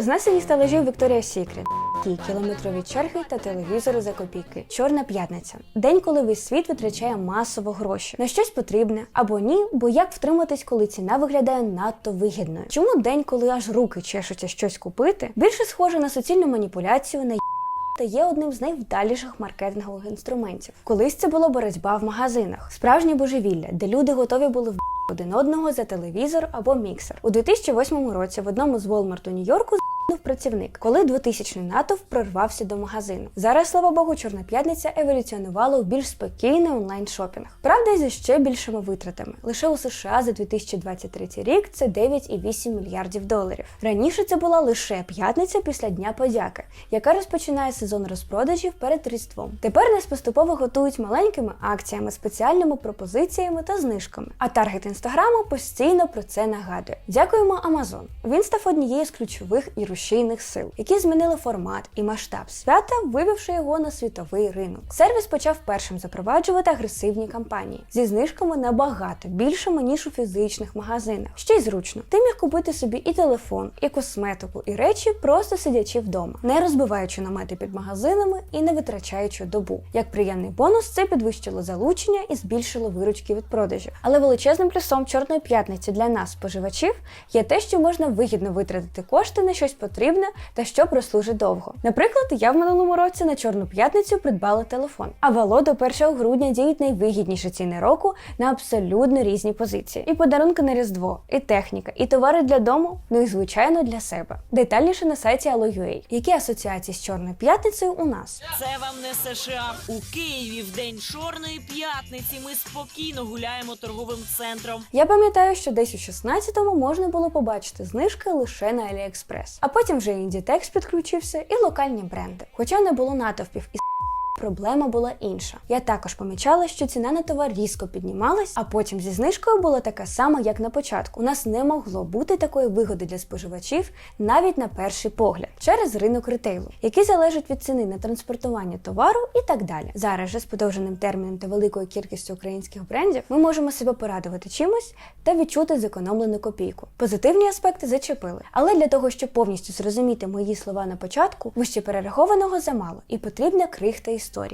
Знесені стелажів Вікторія Сікрет. Кілометрові черги та телевізори за копійки. Чорна п'ятниця. День, коли весь світ витрачає масово гроші на щось потрібне або ні, бо як втриматись, коли ціна виглядає надто вигідною. Чому день, коли аж руки чешуться щось купити, більше схоже на суцільну маніпуляцію на та є одним з найвдаліших маркетингових інструментів. Колись це була боротьба в магазинах, справжнє божевілля, де люди готові були в один одного за телевізор або міксер. У 2008 році в одному з Walmart у Нью-Йорку працівник, коли 2000-й натовп прорвався до магазину. Зараз, слава Богу, Чорна п'ятниця еволюціонувала у більш спокійний онлайн-шопінг. Правда, зі ще більшими витратами. Лише у США за 2023 рік це 9,8 мільярдів доларів. Раніше це була лише п'ятниця після Дня подяки, яка розпочинає сезон розпродажів перед Різдвом. Тепер нас поступово готують маленькими акціями, спеціальними пропозиціями та знижками. А таргет інстаграму постійно про це нагадує. Дякуємо Amazon. Він став однією з ключових і рушійних сил, які змінили формат і масштаб свята, вивівши його на світовий ринок. Сервіс почав першим запроваджувати агресивні кампанії зі знижками набагато більшими ніж у фізичних магазинах. Ще й зручно. Ти міг купити собі і телефон, і косметику, і речі, просто сидячи вдома, не розбиваючи намети під магазинами і не витрачаючи добу. Як приємний бонус, це підвищило залучення і збільшило виручки від продажів. Але величезним плюсом чорної п'ятниці для нас, споживачів, є те, що можна вигідно витратити кошти на щось потрібне та що прослужить довго. Наприклад, я в минулому році на чорну п'ятницю придбала телефон. А вало до 1 грудня діють найвигідніші ціни року на абсолютно різні позиції. І подарунки на різдво, і техніка, і товари для дому, ну і звичайно для себе. Детальніше на сайті Allo.ua. Які асоціації з чорною п'ятницею у нас? Це вам не США. У Києві в день чорної п'ятниці ми спокійно гуляємо торговим центром. Я пам'ятаю, що десь у 16-му можна було побачити знижки лише на AliExpress. А потім вже Inditex підключився і локальні бренди. Хоча не було натовпів і Проблема була інша. Я також помічала, що ціна на товар різко піднімалась, а потім зі знижкою була така сама, як на початку. У нас не могло бути такої вигоди для споживачів навіть на перший погляд через ринок ретейлу, який залежить від ціни на транспортування товару і так далі. Зараз же з подовженим терміном та великою кількістю українських брендів ми можемо себе порадувати чимось та відчути зекономлену копійку. Позитивні аспекти зачепили, але для того, щоб повністю зрозуміти мої слова на початку, вище перерахованого замало і потрібна крихта історії.